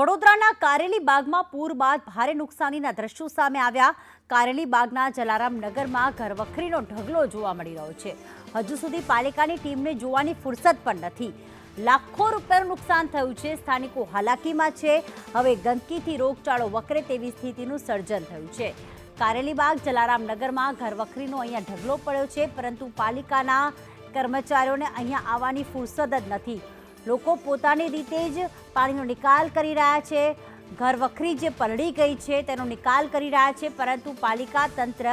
વડોદરાના કારેલી બાગમાં પૂર બાદ ભારે નુકસાનીના દ્રશ્યો સામે આવ્યા. કારેલી બાગના જલારામ નગરમાં ઘરવખરીનો ઢગલો જોવા મળી રહ્યો છે. હજુ સુધી પાલિકાની ટીમને જોવાની ફુરસદ પણ નથી. લાખો રૂપિયાનું નુકસાન થયું છે, સ્થાનિકો હાલાકીમાં છે. હવે ગંદકીથી રોગચાળો વકરે તેવી સ્થિતિનું સર્જન થયું છે. કારેલી બાગ જલારામ નગરમાં ઘરવખરીનો અહીંયા ઢગલો પડ્યો છે, પરંતુ પાલિકાના કર્મચારીઓને અહીંયા આવવાની ફુરસદ જ નથી. લોકો પોતાની રીતે જ પાણીનો નિકાલ કરી રહ્યા છે. ઘરવખરી જે પલળી ગઈ છે તેનો નિકાલ કરી રહ્યા છે, પરંતુ પાલિકા તંત્ર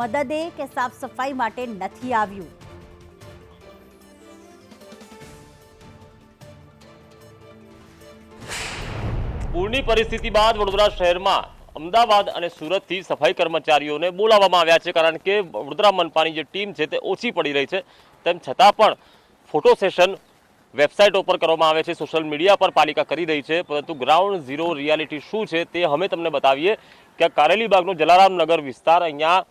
મદદે કે સાફ સફાઈ માટે નથી આવ્યું. પૂરની પરિસ્થિતિ બાદ વડોદરા શહેરમાં અમદાવાદ અને સુરતથી સફાઈ કર્મચારીઓને બોલાવવામાં આવ્યા છે, કારણ કે વડોદરા મનપાની જે ટીમ છે તે ઓછી પડી રહી છે. તેમ છતાં પણ ફોટો સેશન વેબસાઇટો ઉપર કરવામાં આવે છે, સોશિયલ મીડિયા પર પાલિકા કરી રહી છે, પરંતુ ગ્રાઉન્ડ ઝીરો રિયાલિટી શું છે તે અમે તમને બતાવીએ કે કારેલીબાગનો જલારામ નગર વિસ્તાર અહીંયા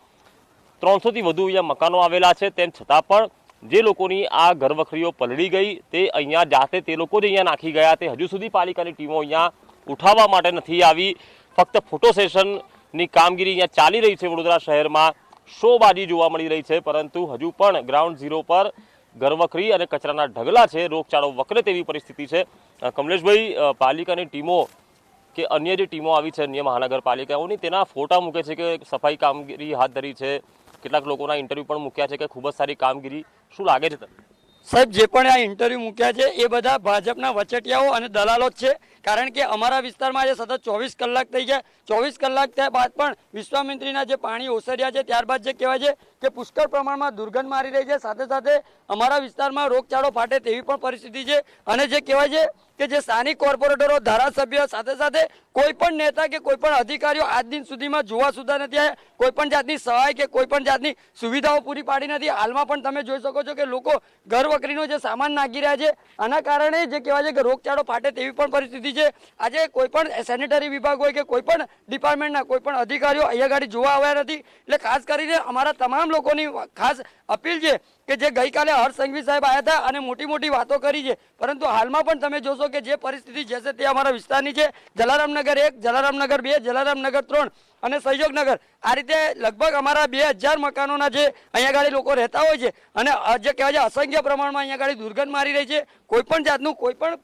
ત્રણસોથી વધુ અહીંયા મકાનો આવેલા છે, તેમ છતાં પણ જે લોકોની આ ઘરવખરીઓ પલળી ગઈ તે અહીંયા જાતે તે લોકો જ અહીંયા નાખી ગયા, તે હજુ સુધી પાલિકાની ટીમો અહીંયા ઉઠાવવા માટે નથી આવી. ફક્ત ફોટો સેશનની કામગીરી અહીંયા ચાલી રહી છે વડોદરા શહેરમાં, શોબાજી જોવા મળી રહી છે, પરંતુ હજુ પણ ગ્રાઉન્ડ ઝીરો પર ઘરવખરી અને કચરાના ઢગલા છે, રોગચાળો વકરે તેવી પરિસ્થિતિ છે. કમલેશભાઈ પાલિકાની ટીમો કે અન્ય જે ટીમો આવી છે, અન્ય મહાનગરપાલિકાઓની, તેના ફોટા મૂકે છે કે સફાઈ કામગીરી હાથ ધરી છે. કેટલાક લોકોના ઇન્ટરવ્યૂ પણ મૂક્યા છે કે ખૂબ જ સારી કામગીરી. શું લાગે છે તમને સાહેબ, જે પણ આ ઇન્ટરવ્યુ મૂક્યા છે, એ બધા ભાજપના વચટિયાઓ અને દલાલો જ છે. કારણ કે અમારા વિસ્તારમાં આજે સતત ચોવીસ કલાક થઈ ગયા. ચોવીસ કલાક થયા બાદ પણ વિશ્વામિત્રીના જે પાણી ઓસર્યા છે, ત્યારબાદ જે કહેવાય છે કે પુષ્કળ પ્રમાણમાં દુર્ગંધ મારી રહી છે. સાથે સાથે અમારા વિસ્તારમાં રોગચાળો ફાટે તેવી પણ પરિસ્થિતિ છે. અને જે કહેવાય છે કે જે સ્થાનિક કોર્પોરેટરો, ધારાસભ્ય સાથે સાથે કોઈ પણ નેતા કે કોઈ પણ અધિકારીઓ આજ દિન સુધીમાં જોવા સુધા નથી આવ્યા. કોઈ પણ જાતની સહાય કે કોઈ પણ જાતની સુવિધાઓ પૂરી પાડી નથી. હાલમાં પણ તમે જોઈ શકો છો કે લોકો ઘર વકરીનો જે સામાન નાખી રહ્યા છે, આના કારણે જે કહેવાય છે કે રોગચાળો ફાટે તેવી પણ પરિસ્થિતિ છે. આજે કોઈ પણ સેનિટરી વિભાગ હોય કે કોઈ પણ ડિપાર્ટમેન્ટના કોઈ પણ અધિકારીઓ અહીંયા ગાડી જોવા આવ્યા નથી. એટલે ખાસ કરીને અમારા તમામ લોકોની ખાસ અપીલ છે કે જે ગઈકાલે હર્ષ સંઘવી સાહેબ આવ્યા હતા અને મોટી મોટી વાતો કરી છે. પરંતુ હાલમાં પણ તમે જોશો કે જે પરિસ્થિતિ જે છે તે અમારા વિસ્તારની છે. જલારામનગર એક, જલારામનગર બે, જલારામનગર ત્રણ અને સહયોગનગર. આ રીતે લગભગ અમારા બે હજાર મકાનોના જે અહીંયા ગાડી લોકો રહેતા હોય છે અને જે કહેવાય છે, અસંખ્ય પ્રમાણમાં અહીંયા ગાડી દુર્ગંધ મારી રહી છે. કોઈપણ જાતનું કોઈપણ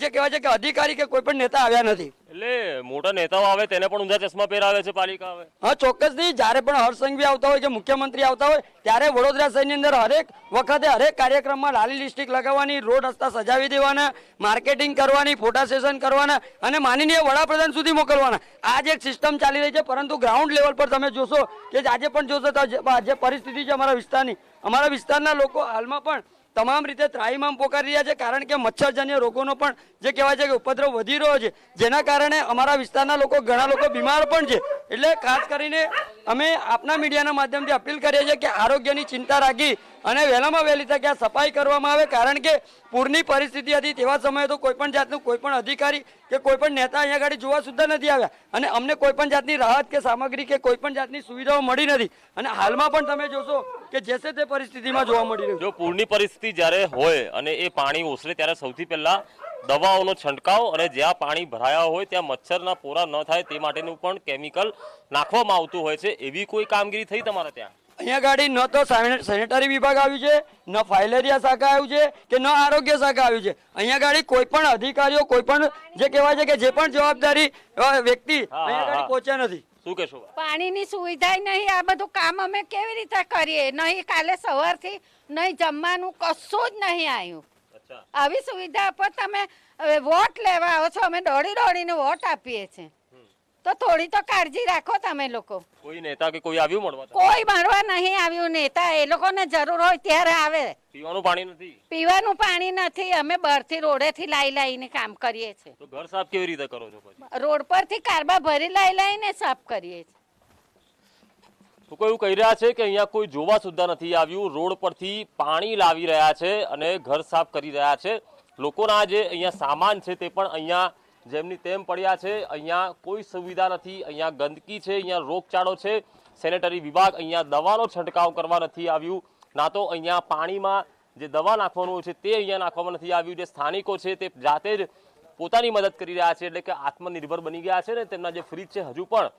જે કહેવાય છે કે અધિકારી કે કોઈપણ નેતા આવ્યા નથી. એટલે મોટા નેતાઓ આવે તેને પણ ઊંધા ચશ્મા પહેરાવે છે પાલિકા આવે. હા, ચોક્કસથી. જ્યારે પણ હરસંઘ સંઘવી આવતા હોય કે મુખ્યમંત્રી આવતા હોય, ત્યારે વડોદરા શહેરની અંદર હરેક વખતે હરેક કાર્યક્રમમાં લાલી લિસ્ટિક લગાવવાની, રોડ રસ્તા સજાવી દેવાના, માર્કેટિંગ કરવાની, ફોટા સેશન કરવાના અને માનનીય વડાપ્રધાન સુધી મોકલવાના. આ જ એક સિસ્ટમ ચાલી રહી છે, પરંતુ ગ્રાઉન્ડ લેવલ પર તમે જોશો કે આજે પણ જોશો તો જે પરિસ્થિતિ છે અમારા વિસ્તારની. અમારા વિસ્તારના લોકો હાલમાં પણ તમામ રીતે ત્રાહીમામ પોકારી રહ્યા છે, કારણ કે મચ્છરજન્ય રોગોનો પણ જે કહેવાય છે કે ઉપદ્રવ વધી રહ્યો છે, જેના કારણે અમારા વિસ્તારના લોકો, ઘણા લોકો બીમાર પણ છે. એટલે ખાસ કરીને અમે આપના મીડિયાના માધ્યમથી અપીલ કરીએ છીએ કે આરોગ્યની ચિંતા રાખી અને વહેલામાં વહેલી તકે આ સફાઈ કરવામાં આવે, કારણ કે પૂરની પરિસ્થિતિ હતી, તેવા સમયે તો કોઈ પણ જાતનું કોઈ પણ અધિકારી કે કોઈ પણ નેતા અહીંયા આગળ જોવા સુદ્ધા નથી આવ્યા. અને અમને કોઈ પણ જાતની રાહત કે સામગ્રી કે કોઈ પણ જાતની સુવિધાઓ મળી નથી. અને હાલમાં પણ તમે જોશો કે જે છે તે પરિસ્થિતિમાં જોવા મળી રહ્યું. જો પૂરની પરિસ્થિતિ જ્યારે હોય અને એ પાણી ઓસરે ત્યારે સૌથી પહેલા દવાઓનો છંટકાવ અને જ્યાં પાણી ભરાયા હોય ત્યાં મચ્છરના પોરા ન થાય તે માટેનું પણ કેમિકલ નાખવામાં આવતું હોય છે. એવી કોઈ કામગીરી થઈ તમારા ત્યાં? અહીંયા ગાડી ન તો સેનેટરી વિભાગ આવ્યું છે ન ફાઇલેરિયા શાખા આવ્યું છે કે ન આરોગ્ય શાખા આવ્યું છે. અહીંયા ગાડી કોઈ પણ અધિકારીઓ કોઈ પણ જે કહેવાય છે કે જે પણ જવાબદારી વ્યક્તિ અહીંયા. ગાડી પહોંચ્યા નથી. શું કહેશો? પાણીની સુવિધા નહીં આ બધું કામ અમે કેવી રીતે કરીએ? નહીં કાલે સવારથી નહીં જમવાનું કશું જ નહીં આવ્યું આવી સુવિધા પર તમે વોટ લેવા આવો છો અમે દોડી દોડીને વોટ આપીએ છીએ. તો થોડી તો કાળજી રાખો તમે લોકો. કોઈ નેતા કે કોઈ આવ્યું મળવા? કોઈ મળવા નહીં આવ્યું. નેતા એ લોકોને જરૂર હોય ત્યારે આવે. પીવાનું પાણી નથી? પીવાનું પાણી નથી. અમે બહારથી રોડેથી લાઈ લાઈને કામ કરીએ છીએ. તો ઘર સાફ કેવી રીતે કરો છો પછી? રોડ પરથી કારબા ભરી લાઈ લાઈને સાફ કરીએ છીએ. કોઈ એવું કહી રહ્યા છે કે અહીંયા કોઈ જોવા સુદ્ધા નથી આવ્યું? રોડ પરથી પાણી લાવી રહ્યા છે અને ઘર સાફ કરી રહ્યા છે. લોકોના જે અહીંયા સામાન છે તે પણ અહીંયા જેમની તેમ પડ્યા છે, અહીંયા કોઈ સુવિધા નથી, અહીંયા ગંદકી છે, અહીંયા રોગચાળો છે. સેનેટરી વિભાગ અહીંયા દવાનો છંટકાવ કરવા નથી આવ્યું. ના તો અહીંયા પાણીમાં જે દવા નાખવાનું છે તે અહીંયા નાખવામાં નથી આવ્યું. જે સ્થાનિકો છે તે જાતે જ પોતાની મદદ કરી રહ્યા છે, એટલે કે આત્મનિર્ભર બની ગયા છે ને તેમના જે ફ્રીજ છે, હજુ પણ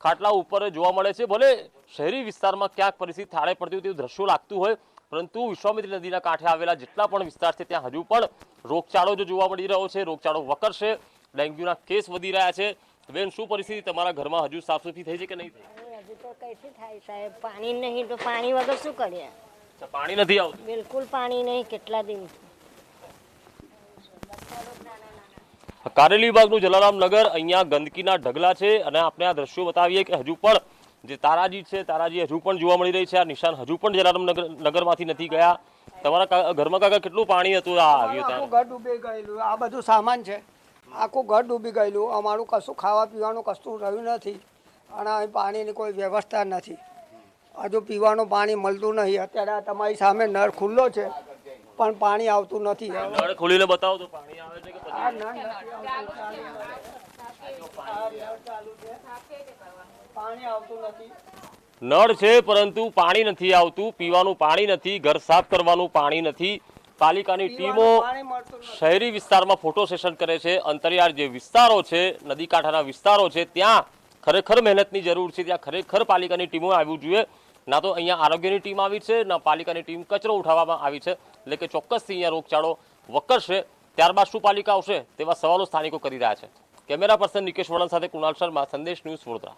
ખાટલા ઉપર જોવા મળે છે. ભલે શહેરી વિસ્તારમાં ક્યાંક પરિસ્થિતિ થાળે પડતી હોય તેવું દ્રશ્યો લાગતું હોય પરંતુ વિશ્વામિત્રી નદીના કાંઠે આવેલા જેટલા પણ વિસ્તાર છે ત્યાં હજુ પણ રોગચાળો જો જોવા મળી રહ્યો છે રોગચાળો વકરશે ડેન્ગ્યુના કેસ વધી રહ્યા છે. બેન શું પરિસ્થિતિ તમારા ઘરમાં હજુ સાફ સફાઈ થઈ છે કે નહીં થઈ? હજુ તો કઈથી થાય સાહેબ. પાણી નહીં તો પાણી વગર શું કરીએ? પાણી નથી આવતું? બિલકુલ પાણી નહીં કેટલા દિવસ કારેલી બાગનું જલારામ નગર અહીંયા ગંદકીના ઢગલા છે અને આપણે આ દ્રશ્યો બતાવીએ કે હજુ પણ જે તારાજી છે તારાજી હજુ પણ જોવા મળી રહી છે. આ નિશાન હજુ પણ જલારામ નગર નગરમાંથી નથી ગયા. તમારા ઘરમાં કાકા કેટલું પાણી હતું? આ આવ્યું ત્યાં. ઘર ડૂબી ગયેલું. આ બધું સામાન છે. આખું ઘર ડૂબી ગયેલું. અમારું કશું ખાવા પીવાનું કશું રહ્યું નથી. અને અહીં પાણીની કોઈ વ્યવસ્થા નથી. હજુ પીવાનું પાણી મળતું નહીં. અત્યારે તમારી સામે નળ ખુલ્લો છે. પણ પાણી આવતું નથી. નળ ખોલીને બતાવો તો પાણી આવે છે કે પછી? નળ છે. આ નળ ચાલુ છે. પાણી આવતું નથી. નળ છે પરંતુ પાણી નથી આવતું પીવાનું પાણી નથી ઘર સાફ કરવાનું પાણી નથી. પાલિકાની ટીમો શહેરી વિસ્તારમાં ફોટો સેશન કરે છે. અંતરિયાળ જે વિસ્તારો છે નદી કાંઠાના વિસ્તારો છે ત્યાં ખરેખર મહેનતની જરૂર છે. ત્યાં ખરેખર પાલિકાની ટીમો આવવું જોઈએ. ના તો અહીંયા આરોગ્યની ટીમ આવી છે ના પાલિકાની ટીમ કચરો ઉઠાવવામાં આવી છે. એટલે કે ચોક્કસથી અહીંયા રોગચાળો વકરશે. ત્યારબાદ શું પાલિકા આવશે તેવા સવાલો સ્થાનિકો કરી રહ્યા છે. કેમેરા પર્સન નિકેશ વળન સાથે કુણાલ શર્મા સંદેશ ન્યૂઝ વડોદરા.